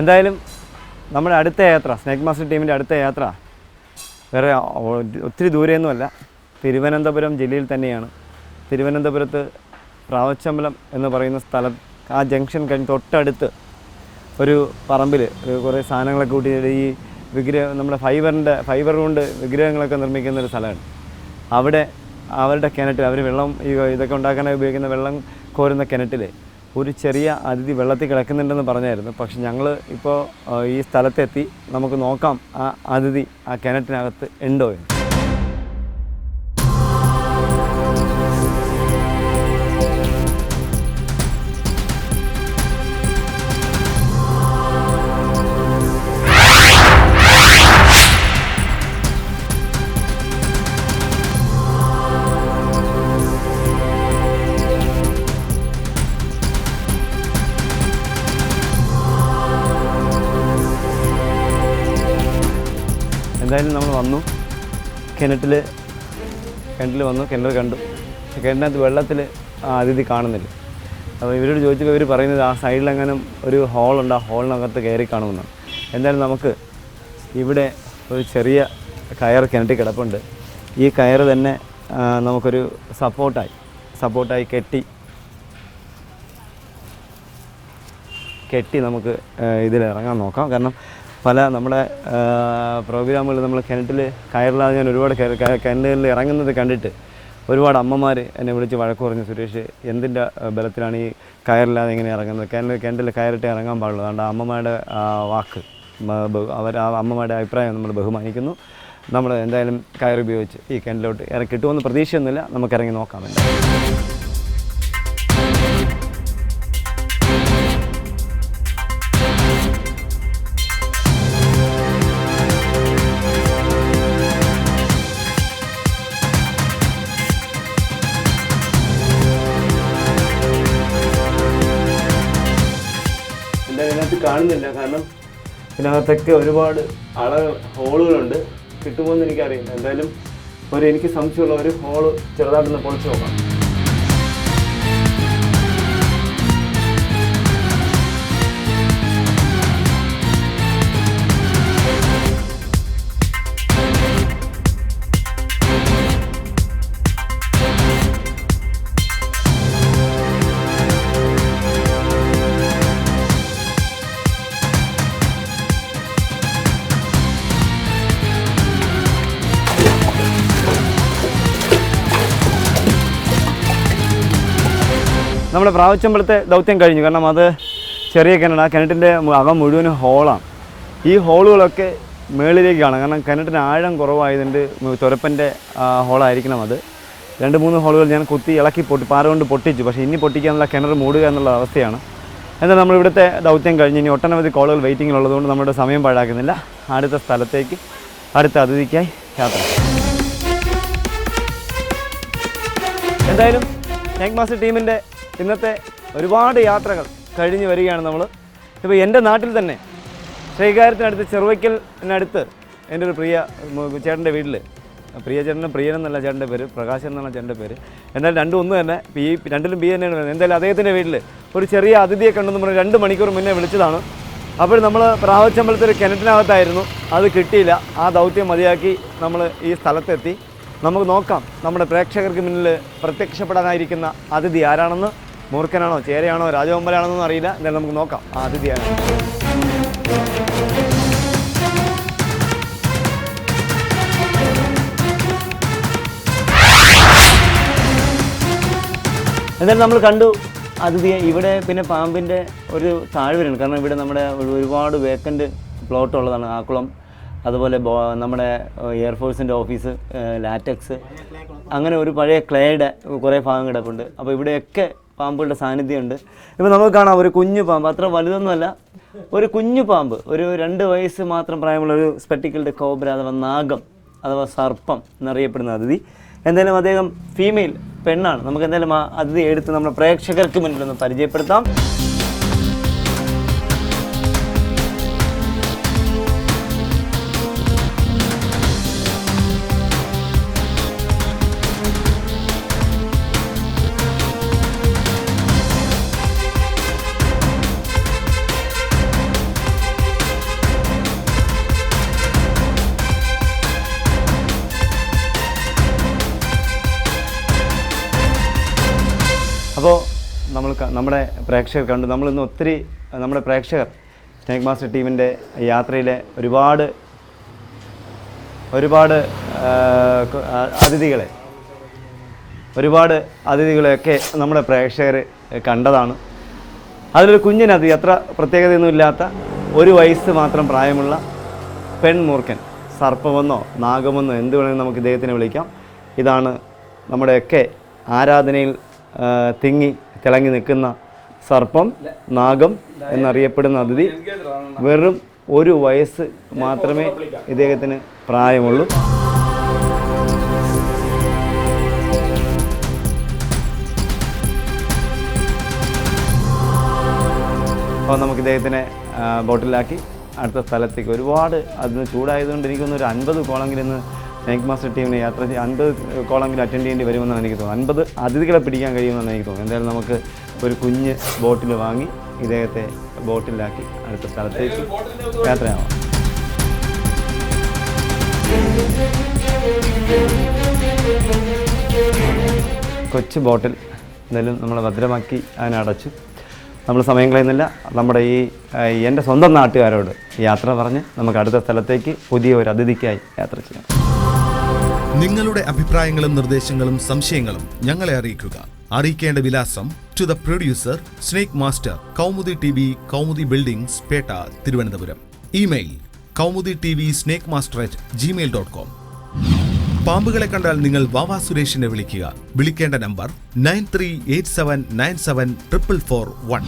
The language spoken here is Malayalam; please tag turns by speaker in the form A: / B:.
A: എന്തായാലും നമ്മുടെ അടുത്ത യാത്ര സ്നേക് മാസ്റ്റർ ടീമിന്റെ അടുത്ത യാത്ര വേറെ ഒത്തിരി ദൂരെയൊന്നുമല്ല. തിരുവനന്തപുരം ജില്ലയിൽ തന്നെയാണ്. തിരുവനന്തപുരത്ത് പ്രാവച്ചമ്പലം എന്ന് പറയുന്ന സ്ഥലം ആ ജംഗ്ഷൻ കഴിഞ്ഞ് തൊട്ടടുത്ത് ഒരു പറമ്പിൽ കുറേ സാധനങ്ങളൊക്കെ കൂട്ടി ഈ വിഗ്രഹം നമ്മുടെ ഫൈബറിന്റെ ഫൈബർ കൊണ്ട് വിഗ്രഹങ്ങളൊക്കെ നിർമ്മിക്കുന്ന ഒരു സ്ഥലമാണ്. അവിടെ അവരുടെ കിണറ്റിൽ അവർ വെള്ളം ഈ ഇതൊക്കെ ഉണ്ടാക്കാനായി ഉപയോഗിക്കുന്ന വെള്ളം കോരുന്ന കിണറ്റിൽ ഒരു ചെറിയ അതിഥി വെള്ളത്തിൽ കിടക്കുന്നുണ്ടെന്ന് പറഞ്ഞായിരുന്നു. പക്ഷെ ഞങ്ങൾ ഇപ്പോൾ ഈ സ്ഥലത്തെത്തി നമുക്ക് നോക്കാം ആ അതിഥി ആ കിണറ്റിനകത്ത് ഉണ്ടോ എന്ന്. എന്തായാലും നമ്മൾ വന്നു. കിണറ്റിൽ കിണറ്റിൽ വന്നു. കിണർ കണ്ടു. കിണറ്റിനകത്ത് വെള്ളത്തിൽ അതിഥി കാണുന്നില്ല. അപ്പോൾ ഇവരോട് ചോദിച്ചപ്പോൾ ഇവർ പറയുന്നത് ആ സൈഡിലെങ്ങാനും ഒരു ഹോളുണ്ട് ആ ഹോളിനകത്ത് കയറി കാണുമെന്നാണ്. എന്തായാലും നമുക്ക് ഇവിടെ ഒരു ചെറിയ കയർ കിണറ്റി കിടപ്പുണ്ട്. ഈ കയർ തന്നെ നമുക്കൊരു സപ്പോർട്ടായി. സപ്പോർട്ടായി കെട്ടി. കെട്ടി നമുക്ക് ഇതിൽ ഇറങ്ങാൻ നോക്കാം. കാരണം പല നമ്മുടെ പ്രോഗ്രാമുകൾ നമ്മൾ കിണറ്റിൽ കയറില്ലാതെ ഞാൻ ഒരുപാട് കിണറ്റുകളിൽ ഇറങ്ങുന്നത് കണ്ടിട്ട് ഒരുപാട് അമ്മമാർ എന്നെ വിളിച്ച് വഴക്ക് പറഞ്ഞു സുരേഷ് എന്തിന്റെ ബലത്തിലാണ് ഈ കയറില്ലാതെ ഇങ്ങനെ ഇറങ്ങുന്നത്? കിണറ്റിൽ കിണറ്റിൽ കയറിട്ട് ഇറങ്ങാൻ പാടുള്ളൂ അതുകൊണ്ട് അമ്മമാരുടെ വാക്ക് അവർ ആ അമ്മമാരുടെ അഭിപ്രായം നമ്മൾ ബഹുമാനിക്കുന്നു. നമ്മൾ എന്തായാലും കയർ ഉപയോഗിച്ച് ഈ കിണറ്റിലോട്ട് ഇറങ്ങി കിട്ടുമെന്ന് പ്രതീക്ഷയൊന്നുമില്ല. നമുക്ക് ഇറങ്ങി നോക്കാം എന്തായാലും. കാണുന്നില്ല. കാരണം ഇതിനകത്തൊക്കെ ഒരുപാട് അള ഹോളുകളുണ്ട്. കിട്ടുമോ എന്ന് എനിക്കറിയില്ല. എന്തായാലും ഒരു എനിക്ക് സംശയമുള്ള ഒരു ഹോൾ ചെറുതായിട്ടൊന്ന് പൊളിച്ചു നോക്കാം. നമ്മുടെ പ്രാവശ്യമ്പളത്തെ ദൗത്യം കഴിഞ്ഞു. കാരണം അത് ചെറിയ കിണർ ആ കിണറ്റിന്റെ അകം മുഴുവനും ഹോളാണ്. ഈ ഹോളുകളൊക്കെ മേളിലേക്കാണ്. കാണാം കാരണം കിണറ്റിന് ആഴം കുറവായതുകൊണ്ട് തുരപ്പന്റെ ഹോളായിരിക്കണം അത്. രണ്ട് മൂന്ന് ഹോളുകൾ ഞാൻ കുത്തി ഇളക്കി പൊട്ടി പാറ കൊണ്ട് പൊട്ടിച്ചു. പക്ഷേ ഇനി പൊട്ടിക്കാനുള്ള കിണർ മൂടുക എന്നുള്ള അവസ്ഥയാണ്. എന്നാൽ നമ്മൾ ഇവിടുത്തെ ദൗത്യം കഴിഞ്ഞ്. ഇനി ഒട്ടനവധി കോളുകൾ വെയിറ്റിങ്ങിലുള്ളതുകൊണ്ട് നമ്മുടെ സമയം പാഴാക്കുന്നില്ല. അടുത്ത സ്ഥലത്തേക്ക് അടുത്ത അതിഥിക്കായി യാത്ര. എന്തായാലും ടീമിന്റെ ഇന്നത്തെ ഒരുപാട് യാത്രകൾ കഴിഞ്ഞു വരികയാണ് നമ്മൾ ഇപ്പോൾ എന്റെ നാട്ടിൽ തന്നെ ശ്രീകാര്യത്തിനടുത്ത് ചെറുവയ്ക്കലിനടുത്ത് എന്റെ ഒരു പ്രിയ ചേട്ടന്റെ വീട്ടിൽ പ്രിയ ചേട്ടന്റെ പ്രിയൻ എന്നല്ല ചേട്ടന്റെ പേര് പ്രകാശൻ എന്നാണ് ചേട്ടന്റെ പേര്. എന്നാലും രണ്ടും ഒന്ന് തന്നെ ഈ രണ്ടിലും ബി തന്നെയാണ് വരുന്നത്. എന്തായാലും അദ്ദേഹത്തിന്റെ വീട്ടിൽ ഒരു ചെറിയ അതിഥിയെ കണ്ടെന്ന് പറഞ്ഞ് രണ്ട് മണിക്കൂർ മുന്നേ വിളിച്ചതാണ്. അപ്പോൾ നമ്മൾ പ്രാവച്ചമ്പലത്തിൽ ഒരു കിണറ്റിനകത്തായിരുന്നു. അത് കിട്ടിയില്ല. ആ ദൗത്യം മതിയാക്കി നമ്മൾ ഈ സ്ഥലത്തെത്തി. നമുക്ക് നോക്കാം നമ്മുടെ പ്രേക്ഷകർക്ക് മുന്നിൽ പ്രത്യക്ഷപ്പെടാനായിരിക്കുന്ന അതിഥി ആരാണെന്ന് മൂർഖനാണോ ചേരയാണോ രാജകൊമ്പലാണെന്നൊന്നും അറിയില്ല. എന്നാലും നമുക്ക് നോക്കാം. ആ അതിഥി ആരാണ്? എന്തായാലും നമ്മൾ കണ്ടു അതിഥിയെ. ഇവിടെ പിന്നെ പാമ്പിന്റെ ഒരു താഴ്വരയാണ്. കാരണം ഇവിടെ നമ്മുടെ ഒരു- ഒരുപാട് വേക്കന്റ് പ്ലോട്ട് ഉള്ളതാണ്. ആക്കുളം. അതുപോലെ നമ്മുടെ എയർഫോഴ്സിന്റെ ഓഫീസ് ലാറ്റക്സ് അങ്ങനെ ഒരു പഴയ ക്ലേയുടെ കുറേ ഭാഗം കിടപ്പുണ്ട്. അപ്പോൾ ഇവിടെയൊക്കെ പാമ്പുകളുടെ സാന്നിധ്യമുണ്ട്. ഇപ്പോൾ നമുക്ക് കാണാം ഒരു കുഞ്ഞു പാമ്പ്. അത്ര വലുതൊന്നുമല്ല. ഒരു കുഞ്ഞു പാമ്പ്. ഒരു രണ്ട് വയസ്സ് മാത്രം പ്രായമുള്ള ഒരു സ്പെട്ടിക്കൽഡ് കോബ്ര അഥവാ നാഗം അഥവാ സർപ്പം എന്നറിയപ്പെടുന്ന അതിഥി. എന്തായാലും അദ്ദേഹം ഫീമെയിൽ പെണ്ണാണ്. നമുക്ക് എന്തായാലും ആ അതിഥി എടുത്ത് നമ്മുടെ പ്രേക്ഷകർക്ക് മുന്നിൽ ഒന്ന് പരിചയപ്പെടുത്താം. നമ്മൾ നമ്മുടെ പ്രേക്ഷകർ കണ്ടു നമ്മളിന്ന് ഒത്തിരി നമ്മുടെ പ്രേക്ഷകർ സ്നേക് മാസ്റ്റർ ടീമിന്റെ യാത്രയിലെ ഒരുപാട് ഒരുപാട് അതിഥികളെ ഒരുപാട് അതിഥികളെയൊക്കെ നമ്മുടെ പ്രേക്ഷകർ കണ്ടതാണ്. അതിലൊരു കുഞ്ഞിനത് അത്ര പ്രത്യേകതയൊന്നുമില്ലാത്ത ഒരു വയസ്സ് മാത്രം പ്രായമുള്ള പെൺമൂർഖൻ സർപ്പമെന്നോ നാഗമെന്നോ എന്ത് വേണമെങ്കിലും നമുക്ക് ഇദ്ദേഹത്തിനെ വിളിക്കാം. ഇതാണ് നമ്മുടെയൊക്കെ ആരാധനയിൽ തിങ്ങി തിളങ്ങി നിൽക്കുന്ന സർപ്പം നാഗം എന്നറിയപ്പെടുന്ന അതിഥി വെറും ഒരു വയസ്സ് മാത്രമേ ഇദ്ദേഹത്തിന് പ്രായമുള്ളൂ. അപ്പോൾ നമുക്ക് ഇദ്ദേഹത്തിനെ ബോട്ടിലാക്കി. അടുത്ത സ്ഥലത്തേക്ക് ഒരുപാട് അതിന് ചൂടായതുകൊണ്ട് എനിക്കൊന്നൊരു അൻപത് കോളെങ്കിലും ഇന്ന് സ്നേക് മാസ്റ്റർ ടീമിന് യാത്ര അൻപത് കോളെങ്കിലും അറ്റൻഡ് ചെയ്യേണ്ടി വരുമെന്നാണ് എനിക്ക് തോന്നുന്നത്. അൻപത് അതിഥികളെ പിടിക്കാൻ കഴിയുമെന്നാണ് എനിക്ക് തോന്നുന്നത്. എന്തായാലും നമുക്ക് ഒരു കുഞ്ഞ് ബോട്ടിൽ വാങ്ങി ഇദ്ദേഹത്തെ ബോട്ടിലാക്കി അടുത്ത സ്ഥലത്തേക്ക് യാത്രയാവാം. കൊച്ചു ബോട്ടിൽ എന്തായാലും നമ്മളെ ഭദ്രമാക്കി അതിനെ അടച്ചു. നമ്മൾ സമയം കളയുന്നില്ല. നമ്മുടെ ഈ എന്റെ സ്വന്തം നാട്ടുകാരോട് യാത്ര പറഞ്ഞ് നമുക്ക് അടുത്ത സ്ഥലത്തേക്ക് പുതിയ ഒരു അതിഥിക്കായി യാത്ര ചെയ്യാം.
B: നിങ്ങളുടെ അഭിപ്രായങ്ങളും നിർദ്ദേശങ്ങളും സംശയങ്ങളും ഞങ്ങളെ അറിയിക്കുക. അറിയിക്കേണ്ട വിലാസം to the producer snake master Kaumudi T V Kaumudi buildings Pettah Thiruvananthapuram. Email Kaumudi T V snake master at Gmail dot com പാമ്പുകളെ കണ്ടാൽ നിങ്ങൾ വാവാ സുരേഷിനെ വിളിക്കുക. വിളിക്കേണ്ട number nine three eight seven nine seven triple four one.